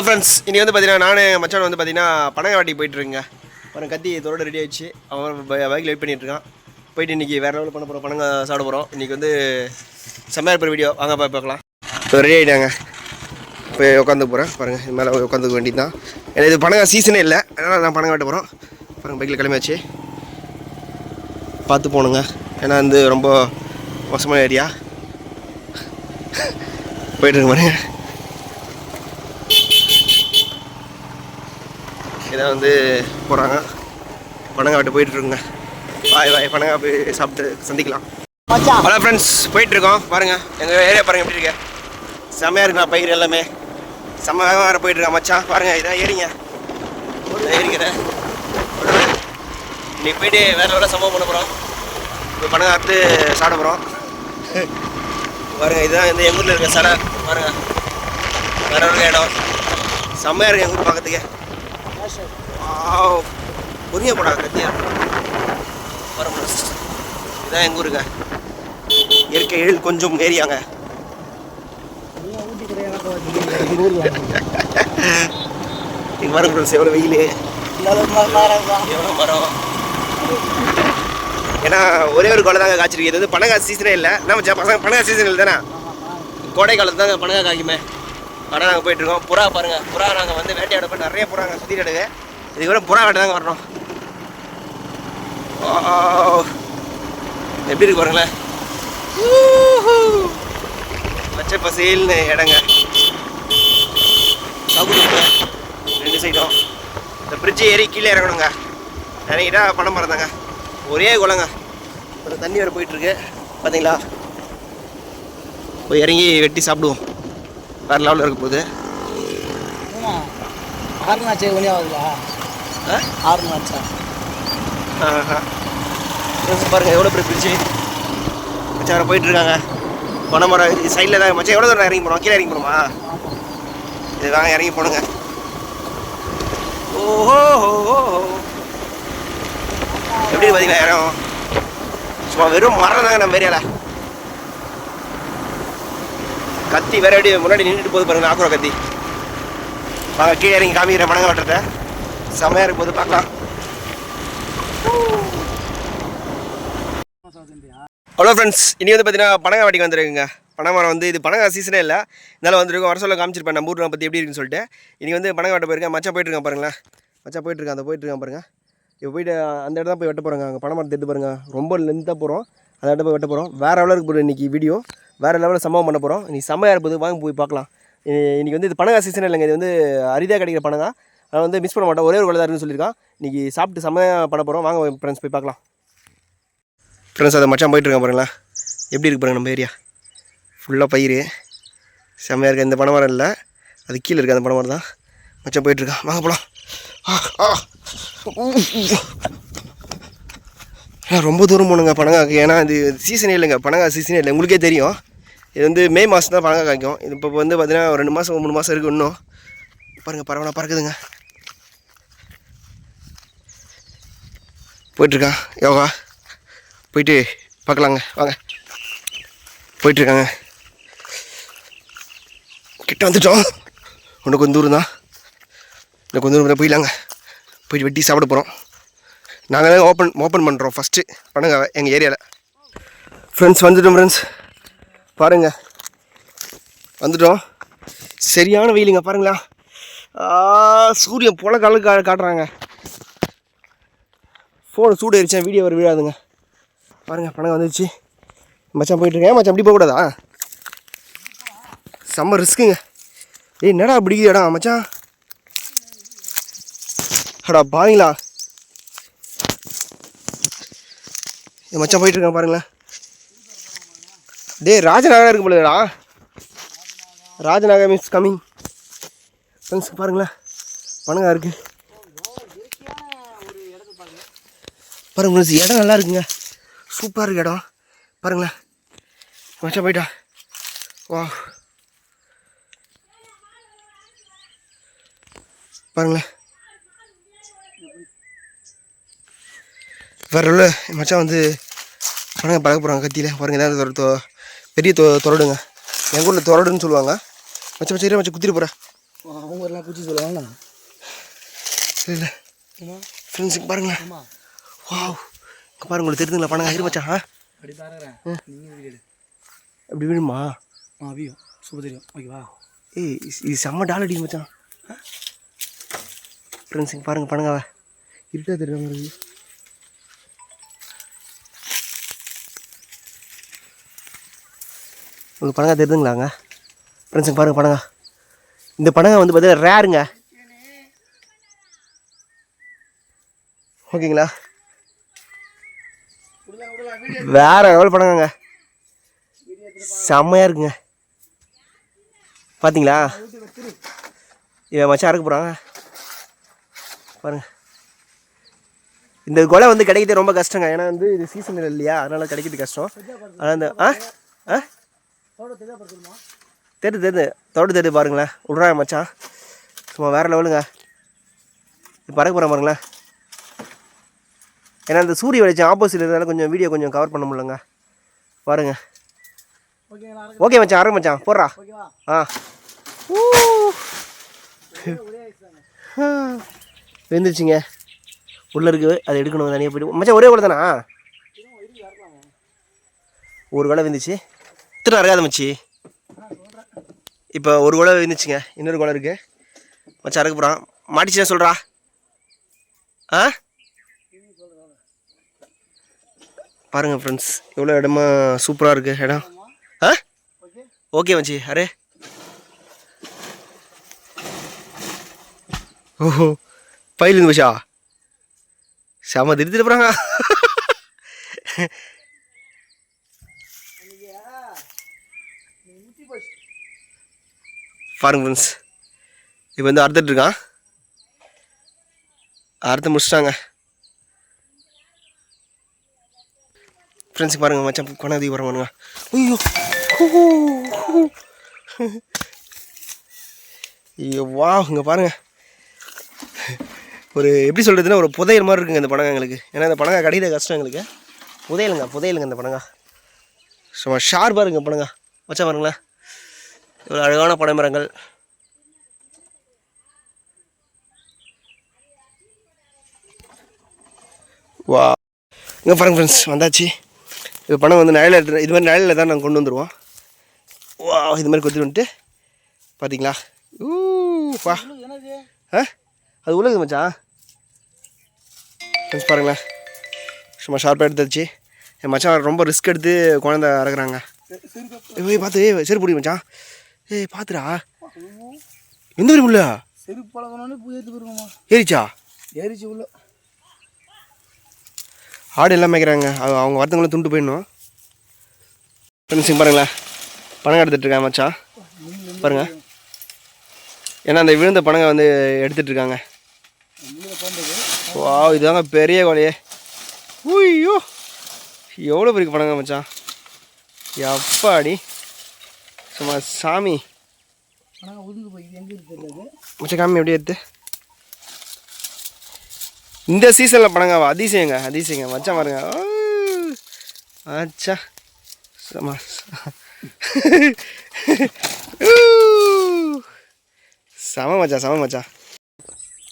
Hello friends இன்றைக்கி வந்து பார்த்தீங்கன்னா நான் மச்சான் வந்து பார்த்தீங்கன்னா பனங்காட்டி போயிட்டுருங்க அப்புறம் கத்தி தோட ரெடி ஆயிடுச்சு. அவன் பைக்கில் வெயிட் பண்ணிட்டு இருக்கான். போயிட்டு இன்றைக்கி வேறு லெவலில் பண்ண போகிறோம் பணங்க சாப்பிட போகிறோம் இன்றைக்கி வந்து செம்மையாக இருப்பார் வீடியோ வாங்க போய் பார்க்கலாம். இப்போ ரெடி ஆகிட்டாங்க போய் உட்காந்து போகிறேன் பாருங்கள் இது மேலே உட்காந்துக்க வேண்டியது தான் ஏன்னா இது பணங்க சீசனே இல்லை. அதனால் நான் பணங்க வெட்ட போகிறோம் பாருங்கள் பைக்கில் கிளம்பியாச்சு. பார்த்து போகணுங்க ஏன்னா வந்து ரொம்ப மோசமான ஏரியா போயிட்டுருக்கு பாருங்கள் இதான் வந்து போகிறாங்க பனங்காட்டு போயிட்டு இருக்குங்க வாய் வாய் பனங்கா போய் சாப்பிட்டு சந்திக்கலாம். ஹலோ ஃப்ரெண்ட்ஸ் போயிட்டு இருக்கோம் பாருங்க. எங்கள் ஏரியா பாருங்க எப்படி இருக்கு? செம்மையாக இருக்குண்ணா பயிர் எல்லாமே. செம்ம வேகமாக வேறு போயிட்டு இருக்கா மச்சான். பாருங்க இதான் ஏறிங்க இதான் ஏறிக்கிறேன் இன்னைக்கு போயிட்டு வேறு வேறு சம்பவம் பண்ண போகிறோம் இப்போ பனங்கா அறுத்து சாப்பிட போகிறோம் பாருங்க இதுதான் இந்த எங்கள் ஊரில் இருக்க சடை. பாருங்க. வேற ஒரு இடம். செம்மையாக இருக்கு எங்கள் ஊர் பார்க்கறதுக்கே வாவ் போடா கத்தியா? பாருங்க இதான் எங்கள் ஊருங்க. இயற்கை எழில் கொஞ்சம் ஏரியாங்க இங்கே வரும் ஃப்ரெண்ட்ஸ் எவ்வளோ வெயில்? எவ்வளோ மரம்? ஏன்னா ஒரே ஒரு கொலை தாங்க காய்ச்சிருக்கு இது வந்து பனகா சீசனே இல்லை. நம்ம பசங்க பனங்காய் சீசன் இல்லை தானே? கோடை காலத்து தாங்க பனகா காய்க்குமே. ஆனால் நாங்கள் போயிட்டுருக்கோம் புறா பாருங்க. புறா நாங்கள் வந்து வேட்டையாட போய் நிறைய புறாங்க சுற்றி இதுக்கு கூட புறா வேட்டை தாங்க வரணும் எப்படி இருக்கு பாருங்களேன். பச்சை பசேல்னு இடங்க. சவுக்கு ரெண்டு சைடும். இந்த பிரிட்ஜ் ஏறி கீழே இறங்கணுங்க. இறங்கிட்டா பணம் மறந்தாங்க ஒரே குளங்க. ஒரு தண்ணி வேறு போயிட்டுருக்கு. பார்த்தீங்களா போய் இறங்கி வெட்டி சாப்பிடுவோம். வேறு லெவலில் இருக்க போகுது. ஆறுனாச்சே ஒன்றே ஆகுதுங்களா ஆ? ஆறுனாச்சா ஆஹா. Friends எவ்வளோ பெரிய பிரிட்ஜு மச்சான் போயிட்டு இருக்காங்க. பனைமரம் இது சைடில் தான் மச்சான் எவ்வளோ தூரம் இறங்கி போனோம்? கீழே இறங்கி போகணுமா இது இறங்கி போடுங்க ஓஹோ எப்படி பார்த்தீங்களா இடம்? சும்மா வெறும் மரம் தாங்க நம்ம ஏரியாவில் கத்தி வேற எப்படி முன்னாடி நின்றுட்டு போகுது பாருங்க ஆக்குற கத்தி. வாங்க கீழே இறங்கி காமிக்கிற மணங்க வட்டத்தை. செமையாக இருக்கும் போது பார்க்கலாம். ஹலோ ஃப்ரெண்ட்ஸ் இனி வந்து பார்த்தீங்கன்னா பனங்கா வாட்டிக்கு வந்துருக்குங்க. பனைமரம் வந்து இது பனங்கா சீசனே இல்லை. இதனால் வந்துருக்கோம். வர சொல்ல காமிச்சிருப்பேன் நம்ம ஊர் பற்றி எப்படி இருக்குன்னு சொல்லிட்டு. இனி வந்து பனங்கா வாட்ட போயிருக்கேன். மச்சா போயிட்டுருக்கேன் பாருங்களேன். மச்சா போயிட்டுருக்கேன் அந்த போயிட்டு பாருங்கள் இப்போ போயிட்டு அந்த இடத்துல போய் வெட்ட போகிறாங்க அங்கே பனைமரத்தை எடுத்து பாருங்கள் ரொம்ப லென்த்தாக போகிறோம் அந்த இடத்துல போய் வெட்ட போகிறோம் வேறு லெவலுக்கு போகிறோம் இன்றைக்கி வீடியோ வேறு லெவலில் சம்பவம் பண்ண போகிறோம் இன்றைக்கி செம்மையாக இருப்பது வாங்க போய் பார்க்கலாம். இன்றைக்கி வந்து இது பனங்கா சீசன் இல்லைங்க. இது வந்து அரிதாக கிடைக்கிற பனங்கா நான் வந்து மிஸ் பண்ண மாட்டோம் ஒரே ஒரு கொலை தான் இருக்குன்னு சொல்லியிருக்கான். இன்றைக்கி சாப்பிட்டு செம்மையாக பண்ண போகிறோம் வாங்க ஃப்ரெண்ட்ஸ் போய் பார்க்கலாம். ஃப்ரெண்ட்ஸ் அதை மச்சான் போயிட்டு இருக்கான் பாருங்களேன். எப்படி இருக்கு பாருங்க நம்ம ஏரியா ஃபுல்லாக பயிர். செம்மையாக இருக்குது இந்த பனைமரம் இல்லை. அது கீழே இருக்குது அந்த பனைமரம் தான். மச்சான் போயிட்டுருக்கான் வாங்க போகலாம் ஆ ஆ. ரொம்ப தூரம் போகணுங்க பனங்காக்கு. ஏன்னா இது சீசனே இல்லைங்க. பனங்கா சீசனே இல்லை. உங்களுக்கே தெரியும். இது வந்து மே மாதம் தான் பனங்காய் காய்க்கும். இது இப்போ வந்து பார்த்தீங்கன்னா ஒரு ரெண்டு மாதம் மூணு மாதம் இருக்குது இன்னும். பாருங்கள் பரவாயில்ல பறக்குதுங்க. போயிட்டுருக்கான். யோகா. போயிட்டு பார்க்கலாங்க. வாங்க. போயிட்டுருக்காங்க. கிட்ட வந்துட்டோம். இன்னும் கொஞ்சம் தூரம் தான். இன்னும் கொஞ்சம் தூரம் போயிடலாங்க. போயிட்டு வெட்டி சாப்பிட போகிறோம் நாங்கள் தான் ஓப்பன் ஓப்பன் பண்ணுறோம் ஃபஸ்ட்டு பண்ணுங்க எங்கள் ஏரியாவில் ஃப்ரெண்ட்ஸ் வந்துட்டோம் ஃப்ரெண்ட்ஸ் பாருங்கள் வந்துட்டோம். சரியான வெயிலுங்க பாருங்களா சூரியன் போல காலுக்கு கா காட்டுறாங்க. ஃபோன் சூடு எரிச்சேன் வீடியோ வர விழாதுங்க. பாருங்கள் பணம் வந்துச்சு மச்சான் போயிட்டுருக்கேன். மச்சான் அப்படி போகக்கூடாதா? செம்ம ரிஸ்க்குங்க ஏய் என்னடா பிடிக்குது இடம் மச்சான்? அடா பாருங்களா மச்சான் போயிட்டுருக்கேன் பாருங்களேன். டேய் ராஜநகரம் இருக்கு போலடா. ராஜநகர் மீன்ஸ் கம்மிங் ஃப்ரெண்ட்ஸ் பாருங்களேன். பணங்காக இருக்குது பாருங்க friends, இடம் நல்லா இருக்குங்க. சூப்பராக இருக்கு இடம். பாருங்களேன் மச்சான் போயிட்டா. வா. பாருங்களேன் வேற உள்ள மச்சான் வந்து பணங்க பழக போகிறாங்க கத்தியில். பாருங்க ஏதாவது தொ- பெரிய தொ தொரடுங்க. எங்கள் ஊரில் தொரடுன்னு சொல்லுவாங்க. மச்சான் மச்சான் இரு, மச்சான் குத்திட்டு போகிறேன் அவங்க எல்லாம் பூச்சி சொல்லுவாங்க இல்லை ஃப்ரெண்ட்ஸுக்கு பாருங்களேன். வாவ். இங்கே பாருங்க உங்களுக்கு தெரியுதுங்களா பணங்க இரு மச்சான் ஆ? அப்படி தாரேன் அப்படி விழுமா ஆ வியும். சூப்பர் தெரியும். ஓகேவா ஏய் இது- இது செம்ம டால் அடி மச்சான். ஃப்ரெண்ட்ஸ் இங்கே பாருங்க பணங்க இருட்டா தெரியுற மாதிரி இருக்கு. உங்களுக்கு பணங்க தெரியுதுங்களாங்க ஃப்ரெண்ட்ஸுங்க பாருங்க பணங்க இந்த பணங்க வந்து பார்த்தீங்கன்னா ரேருங்க ஓகேங்களா? வேற லெவல் படங்க செம்மையாக இருக்குங்க. பார்த்தீங்களா இவன் மச்சான் அறுக்க போகிறாங்க பாருங்க. இந்த கொலை வந்து கிடைக்கிறது ரொம்ப கஷ்டங்க. ஏன்னா வந்து இது சீசன் இல்லையா? அதனால கிடைக்கிறது கஷ்டம். ஆனால் இந்த ஆ? ஆ? தெரியுது தெரியுது தோட்ட தெரியுது பாருங்களேன். விட்றாங்க மச்சான். சும்மா வேறு லெவலுங்க பறக்க போகிறேன் பாருங்களேன். ஏன்னா அந்த சூரிய வெளிச்சம் ஆப்போசிட் இருந்தாலும் கொஞ்சம் வீடியோ கொஞ்சம் கவர் பண்ண முடியலங்க. பாருங்க. ஓகே மச்சான் அருங்க மச்சான் போடுறா. ஆ. வெந்துருச்சுங்க உள்ளே இருக்குது அதை எடுக்கணும் தனியாக போய்ட்டு. மச்சான் ஒரே கூட தானா ஒரு கொலை வெந்துச்சு இத்தனை அறகாத மச்சி. இப்போ ஒரு கொலை வெந்துச்சுங்க இன்னொரு கொலை இருக்குது மச்சான் அறுக்க போகிறான் மாட்டிச்சுன்னா சொல்கிறா ஆ? பாருங்க ஃப்ரெண்ட்ஸ் எவ்வளோ இடமா சூப்பராக இருக்குது இடம். ஆ? ஓகே ஓகே மச்சி அரே. ஓஹோ பயில் நிமிஷா செம திருத்திட்டு போகிறாங்க பாருங்க ஃப்ரெண்ட்ஸ் இப்போ வந்து அறுத்துட்டு இருக்கான். அறுத்து முடிச்சிட்டாங்க. ஃப்ரெண்ட்ஸுக்கு பாருங்கள் மச்சான் கொண்டாதி வர பாருங்க ஐயோ ஐயோ வா இங்கே பாருங்க. ஒரு எப்படி சொல்கிறதுன்னா ஒரு புதையல் மாதிரி இருக்குங்க இந்த படங்க எங்களுக்கு. ஏன்னா இந்த படங்க கடையில் கஷ்டம் எங்களுக்கு. புதையலுங்க புதையலுங்க இந்த படங்க. சும்மா ஷார்ப்பாக இருக்குங்க படங்க. வச்சா பாருங்களேன். இவ்வளோ அழகான பனை வா. இங்கே பாருங்க ஃப்ரெண்ட்ஸ் வந்தாச்சு. இது பணம் வந்து நிழல எடுத்து இது மாதிரி நிழலில் தான் நாங்கள் கொண்டு வந்துடுவோம் வா இது மாதிரி கொத்திட்டு வந்துட்டு பார்த்தீங்களா ஊ வா என்னது ஆ? அது உள்ளது மச்சான். ஃப்ரெண்ட்ஸ் பாருங்களேன். சும்மா ஷார்ப்பாக எடுத்துச்சு. என் மச்சான் ரொம்ப ரிஸ்க் எடுத்து குழந்த இறக்குறாங்க ஏய் பார்த்து ஏய் சரி பிடி மச்சான். ஏய் பார்த்துடா எந்த ஏற்றி போயிருக்கோமா ஏறிச்சா? ஏறிச்சு உள்ள. ஆடு எல்லாம் மேய்க்கிறாங்க. அவங்க வரத்துங்களும் துண்டு போயிடணும். ஃப்ரெண்ட்ஸுங்க பாருங்களேன். பணம் எடுத்துட்டு இருக்காங்க மச்சான். பாருங்க. ஏன்னா அந்த விழுந்த பணங்க வந்து போகும்போது வா இதுதாங்க பெரிய கோழியே ஐயோ. எவ்வளோ பெரிய படங்க மச்சான். எப்பாடி. சும்மா சாமி. மச்சான் காமி எப்படி எடுத்து. இந்த சீசனில் படங்க அதிசயங்க அதிசயங்க மச்சான் பாருங்க. ஆ, அச்சா சம செம. மச்சான் செம மச்சான்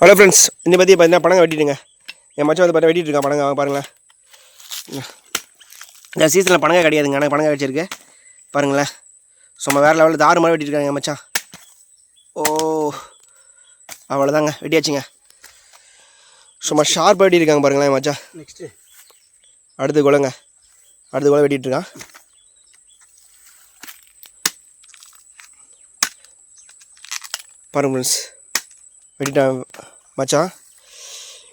ஹலோ ஃப்ரெண்ட்ஸ் இந்த பற்றி பார்த்தீங்கன்னா படங்க வெட்டிட்டுங்க. என் மச்சான் வந்து பார்த்தா வெட்டிட்டு இருக்கான் படங்க பாருங்களேன். இந்த சீசனில் பணங்க கிடையாதுங்க ஆனால் பணங்க வச்சிருக்கு பாருங்களேன். சும்மா வேறு லெவலில் தாறு மாதிரி வெட்டியிருக்காங்க என் மச்சான். ஓ அவ்வளோதாங்க வெட்டியாச்சுங்க. சும்மா ஷார்ப் வெட்டி இருக்காங்க பாருங்களேன் என் மச்சான். நெக்ஸ்ட்டு அடுத்து குளங்க அடுத்து குளம் வெட்டிட்டு இருக்கான். பாருங்க ஃப்ரெண்ட்ஸ் வெட்டிட்டான் மச்சான்.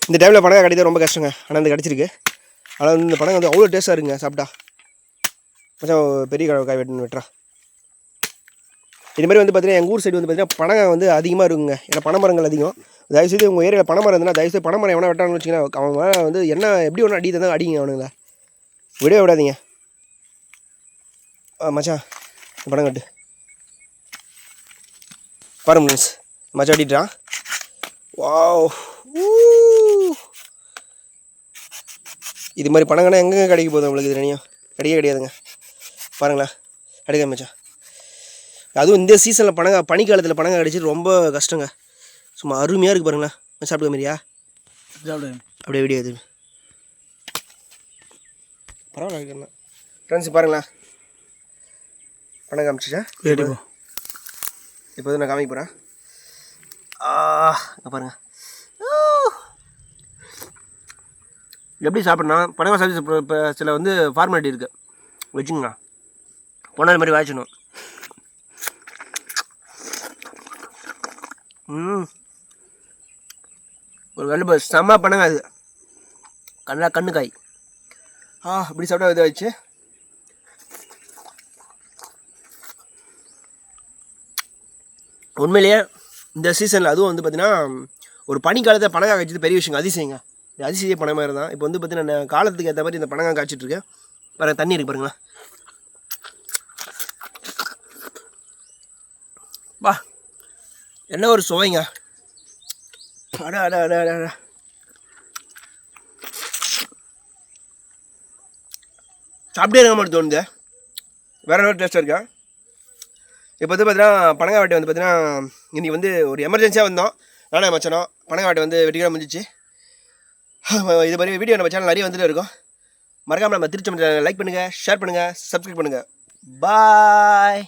இந்த டைமில் பணம் கிடைக்கிறது ரொம்ப கஷ்டங்க. ஆனால் இந்த கிடச்சிருக்கு. ஆனால் வந்து இந்த படம் வந்து அவ்வளோ டேஸ்ட்டாக இருக்குங்க சாப்பிட்டா. மச்சான் பெரிய கடை காய் வெட்டுன்னு வெட்டுறான். இது மாதிரி வந்து பார்த்தீங்கன்னா எங்கள் ஊர் சைடு வந்து பார்த்தீங்கன்னா பனங்க வந்து அதிகமாக இருக்குங்க. ஏன்னா பனைமரங்கள் அதிகம். தயவுசெய்து உங்கள் ஏரியாவில் பணமரம் இருந்ததுன்னா தயவுசெய்து பணமரம் எவனா வெட்டான்னு வச்சிங்கன்னா அவன் வந்து என்ன எப்படி ஒன்று அடி தந்தால் அடிங்க அவனுங்கள. விடவே விடாதீங்க. ஆ, மச்சான் படம் கட்டு. பாரு மிஸ் மச்சான் அடிட்டான் வாவ். இது மாதிரி பணங்கன்னா எங்கெங்க கிடைக்க போகுது உங்களுக்கு இது தனியாக கிடைக்கவே கிடையாதுங்க. பாருங்களேன். கிடைக்காது மச்சான். அதுவும் இந்த சீசனில் பணங்க பனிக்காலத்தில் பணங்க அடிச்சு ரொம்ப கஷ்டங்க. சும்மா அருமையாக இருக்குது பாருங்களேன் சாப்பிட்டுக்க மாதிரியா சாப்பிடுங்க. அப்படியே வீடியோ எது பரவாயில்ல ஃப்ரெண்ட்ஸ் பாருங்களேன் பணம் காமிச்சிச்சா கேட்டுப்போ இப்போ நான் காமிக்க போகிறேன் இங்கே பாருங்கள் எப்படி சாப்பிட்ணும்? பனங்க சாப்பிட்டு இப்போ சில வந்து ஃபார்மாலிட்டி இருக்குது வச்சுங்க பொண்ணு மாதிரி வாய்ச்சணும் ம். ஒரு வெள்ளை செம்ம பண்ணுங்க அது. கண்ணா கண்ணு காய் ஆ இப்படி சாப்பிட்டா இதாகிடுச்சு உண்மையிலேயே இந்த சீசனில் அதுவும் வந்து பார்த்தீங்கன்னா ஒரு பனிக்காலத்தில் பனங்காய் காய்ச்சது பெரிய விஷயங்க அதிசயங்க. இது அதிசய பனை மாதிரி தான். இப்போ வந்து பார்த்தீங்கன்னா நான் காலத்துக்கு ஏற்ற மாதிரி இந்த பனங்காய் காய்ச்சிட்டு இருக்கேன். தண்ணி இருக்கு பாருங்களேன். வா. என்ன ஒரு சுவைங்க. அட அட அட அட அட சாப்பிட்டே இருக்க மாதிரி தோணுது வேற ஒரு டேஸ்ட்டாக இருக்கா? இப்போ வந்து பார்த்தீங்கன்னா பனங்காய் வாட்டி வந்து பார்த்தீங்கன்னா இன்றைக்கி வந்து ஒரு எமர்ஜென்சியாக வந்தோம். நானே மச்சனோம் பனங்காய் வந்து வெட்டிக்கிற முடிஞ்சிச்சு. இது மாதிரி வீடியோ நம்ம சேனல் நிறைய வந்துட்டு இருக்கோம். மறக்காமல் நம்ம திருச்சி லைக் பண்ணுங்கள் ஷேர் பண்ணுங்கள் சப்ஸ்கிரைப் பண்ணுங்கள் பாய்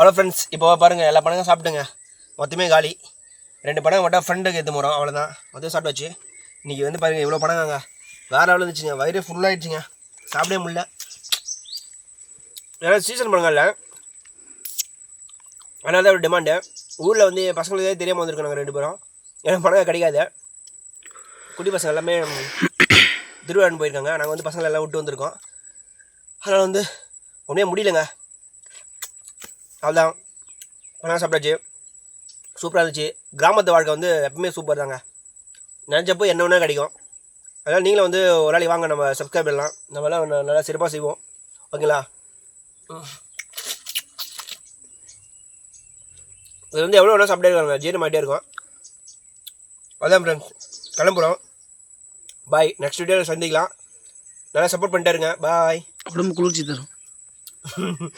ஹலோ ஃப்ரெண்ட்ஸ் இப்போ பாருங்கள் எல்லா பழங்களும் சாப்பிட்டுங்க. மொத்தமே காலி. ரெண்டு படங்கள் மட்டும் ஃப்ரெண்டுக்கு எடுத்து போகிறோம் அவ்வளோதான் மொத்தம் சாப்பிட்டு வச்சு. இன்றைக்கி வந்து பாருங்கள் இவ்வளோ படங்காங்க வேறு எவ்வளோ இருந்துச்சுங்க. வயிறு ஃபுல்லாகிடுச்சுங்க சாப்பிடவே முடியல. ஏன்னா சீசன் பழங்கள்ல அதனால தான் ஒரு டிமாண்டு ஊரில் வந்து பசங்களுக்கே தெரியாமல் வந்திருக்கோம் நாங்கள் ரெண்டு பேரும். ஏன்னா பணம் கிடைக்காது. குட்டி பசங்க எல்லாமே திருவிழான்னு போயிருக்காங்க. நாங்கள் வந்து பசங்களை எல்லாம் விட்டு வந்திருக்கோம். அதனால் வந்து ஒன்றே முடியலங்க. அவ்வளோதான் பணம் சாப்பிட்டாச்சு சூப்பராக இருந்துச்சு. கிராமத்து வாழ்க்கை வந்து எப்பவுமே சூப்பர் தாங்க. நினச்சப்போ என்ன வேணால் கிடைக்கும். அதனால் நீங்களும் வந்து ஒரு நாளைக்கு வாங்க நம்ம சப்ஸ்கிரைப் பண்ணலாம். நம்மலாம் ந- நல்லா சிறப்பாக செய்வோம். ஓகேங்களா. இது வந்து எவ்வளோ வேணால் சாப்பிட்டே இருக்காங்க. ஜீரணம் ஆகிட்டே இருக்கும். அதான் ஃப்ரெண்ட்ஸ் கிளம்புறோம். பாய் நெக்ஸ்ட் வீடியோவில் சந்திக்கலாம். நல்லா சப்போர்ட் பண்ணிட்டே இருங்க. பாய் உடம்பு குளிர்ச்சி தரும்.